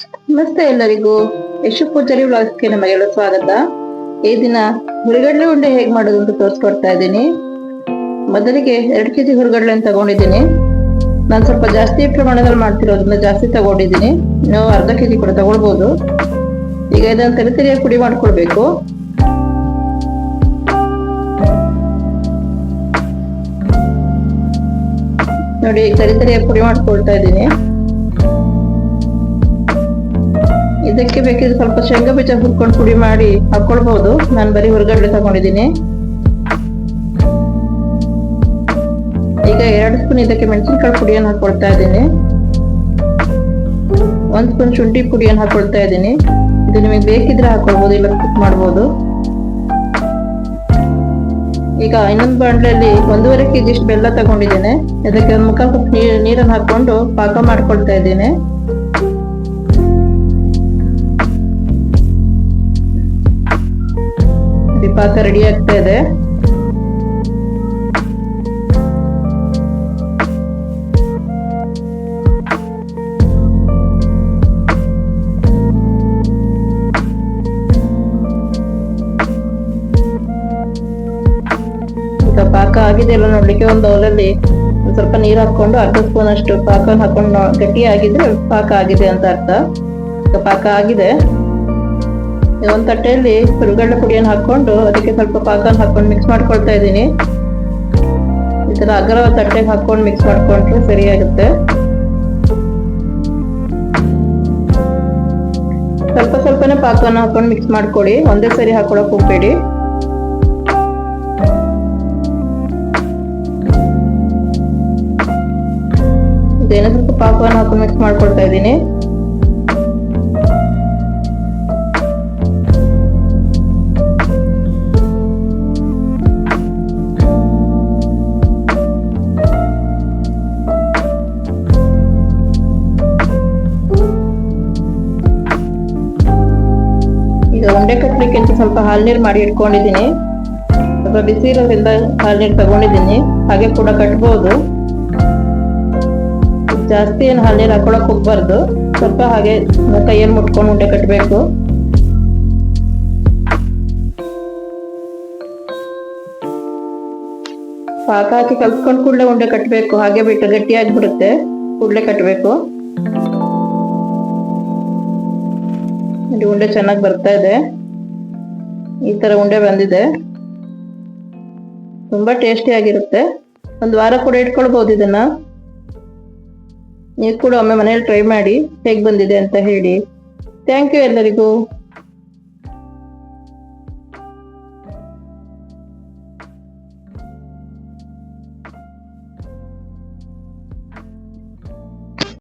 ನಮಸ್ತೆ ಎಲ್ಲರಿಗೂ. ಯಶು ಪೂಜಾರಿ ವ್ಲಾಗ್ಸ್ಗೆ ನಮಗೆಲ್ಲ ಸ್ವಾಗತ. ಈ ದಿನ ಹುರಿಗಡ್ಲೆ ಉಂಡೆ ಹೇಗ್ ಮಾಡೋದು ಅಂತ ತೋರಿಸ್ಕೊಡ್ತಾ ಇದ್ದೀನಿ. ಮೊದಲಿಗೆ ಎರಡು ಕೆಜಿ ಹುರಿಗಡ್ಲೆ ತಗೊಂಡಿದ್ದೀನಿ. ನಾನು ಸ್ವಲ್ಪ ಜಾಸ್ತಿ ಪ್ರಮಾಣದಲ್ಲಿ ಮಾಡ್ತಿರೋದ್ರಿಂದ ಜಾಸ್ತಿ ತಗೊಂಡಿದ್ದೀನಿ. ನೀವು ಅರ್ಧ ಕೆಜಿ ಕೂಡ ತಗೊಳ್ಬೋದು. ಈಗ ಇದನ್ನ ತೆರೆ ತೆರೆಯಾಗಿ ಪುಡಿ ಮಾಡ್ಕೊಳ್ಬೇಕು. ನೋಡಿ ತೆರೆ ತೆರೆಯಾಗಿ ಪುಡಿ ಮಾಡ್ಕೊಳ್ತಾ ಇದ್ದೀನಿ. ಇದಕ್ಕೆ ಬೇಕಿದ್ರೆ ಸ್ವಲ್ಪ ಶೇಂಗಾ ಬೀಜ ಹುರ್ಕೊಂಡು ಪುಡಿ ಮಾಡಿ ಹಾಕೊಳ್ಬಹುದು ನಾನು ಬರೀ ಹೊರಗಡೆ ತಗೊಂಡಿದ್ದೀನಿ. ಈಗ ಎರಡು ಸ್ಪೂನ್ ಇದಕ್ಕೆ ಮೆಣಸಿನ್ಕಾಯಿ ಪುಡಿಯನ್ನು ಹಾಕೊಳ್ತಾ ಇದ್ದೀನಿ. ಒಂದ್ ಸ್ಪೂನ್ ಶುಂಠಿ ಪುಡಿಯನ್ನು ಹಾಕೊಳ್ತಾ ಇದ್ದೀನಿ. ಇದು ನಿಮಗೆ ಬೇಕಿದ್ರೆ ಹಾಕೊಳ್ಬಹುದು ಇಲ್ಲ ಕುಕ್ ಮಾಡ್ಬೋದು. ಈಗ ಇನ್ನೊಂದು ಬಾಂಡ್ಲಲ್ಲಿ ಒಂದೂವರೆ ಕೆಜಿ ಬೆಲ್ಲ ತಗೊಂಡಿದ್ದೇನೆ. ಅದಕ್ಕೆ ಒಂದು ಮುಖ ನೀರನ್ನು ಹಾಕೊಂಡು ಪಾಕ ಮಾಡ್ಕೊಳ್ತಾ ಇದ್ದೇನೆ. ಪಾಕ ರೆಡಿ ಆಗ್ತಾ ಇದೆ. ಪಾಕ ಆಗಿದೆ ಅಲ್ಲ ನೋಡ್ಲಿಕ್ಕೆ ಒಂದು ಬೌಲಲ್ಲಿ ಸ್ವಲ್ಪ ನೀರು ಹಾಕೊಂಡು ಅರ್ಧ ಸ್ಪೂನ್ ಅಷ್ಟು ಪಾಕ ಹಾಕೊಂಡು ಗಟ್ಟಿ ಆಗಿದ್ರೆ ಪಾಕ ಆಗಿದೆ ಅಂತ ಅರ್ಥ. ಪಾಕ ಆಗಿದೆ. ಒಂದ್ ತಟ್ಟೆಯಲ್ಲಿ ಹುರುಗಡ್ಲೆ ಪುಡಿಯನ್ನು ಹಾಕೊಂಡು ಅದಕ್ಕೆ ಸ್ವಲ್ಪ ಪಾಕನ ಹಾಕೊಂಡು ಮಿಕ್ಸ್ ಮಾಡ್ಕೊಳ್ತಾ ಇದ್ದೀನಿ. ಈ ತರ ಅಗರ ತಟ್ಟೆಗೆ ಹಾಕೊಂಡು ಮಿಕ್ಸ್ ಮಾಡ್ಕೊಂಡ್ರೆ ಸರಿಯಾಗುತ್ತೆ ಸ್ವಲ್ಪ ಸ್ವಲ್ಪನೇ ಪಾಕನ ಹಾಕೊಂಡು ಮಿಕ್ಸ್ ಮಾಡ್ಕೊಳ್ಳಿ. ಒಂದೇ ಸರಿ ಹಾಕೊಳಕ್ ಹೋಗ್ಬೇಡಿ. ಇದೇನೋ ಸ್ವಲ್ಪ ಹಾಕೊಂಡು ಮಿಕ್ಸ್ ಮಾಡ್ಕೊಳ್ತಾ ಇದ್ದೀನಿ. ಸ್ವಲ್ಪ ಹಾಲ್ನೀರ್ ಮಾಡಿ ಇಟ್ಕೊಂಡಿದ್ದೀನಿ. ಸ್ವಲ್ಪ ಬಿಸಿ ಇರೋದ್ರಿಂದ ಹಾಲ್ನೀರ್ ತಗೊಂಡಿದ್ದೀನಿ. ಹಾಗೆ ಕೂಡ ಕಟ್ಬೋದು. ಜಾಸ್ತಿ ಏನು ಹಾಲ್ನೀರ್ ಹಾಕೊಳಕ್ ಹೋಗ್ಬಾರ್ದು. ಸ್ವಲ್ಪ ಹಾಗೆ ಕೈಯಲ್ಲಿ ಮುಟ್ಕೊಂಡು ಉಂಡೆ ಕಟ್ಟಬೇಕು ಪಾಕ ಹಾಕಿ ಕಲ್ಸ್ಕೊಂಡು ಕೂಡಲೇ ಉಂಡೆ ಕಟ್ಟಬೇಕು ಹಾಗೆ ಬಿಟ್ಟು ಗಟ್ಟಿಯಾಗಿ ಬಿಡುತ್ತೆ. ಕೂಡಲೇ ಕಟ್ಟಬೇಕು ಉಂಡೆ ಚೆನ್ನಾಗಿ ಬರ್ತಾ ಇದೆ. ಈ ತರ ಉಂಡೆ ಬಂದಿದೆ. ತುಂಬಾ ಟೇಸ್ಟಿ ಆಗಿರುತ್ತೆ. ಒಂದು ವಾರ ಕೂಡ ಇಟ್ಕೊಳ್ಬಹುದು ಇದನ್ನ. ನೀವು ಕೂಡ ಒಮ್ಮೆ ಮನೇಲಿ ಟ್ರೈ ಮಾಡಿ ಹೇಗ್ ಬಂದಿದೆ ಅಂತ ಹೇಳಿ. ಥ್ಯಾಂಕ್ ಯು ಎಲ್ಲರಿಗೂ.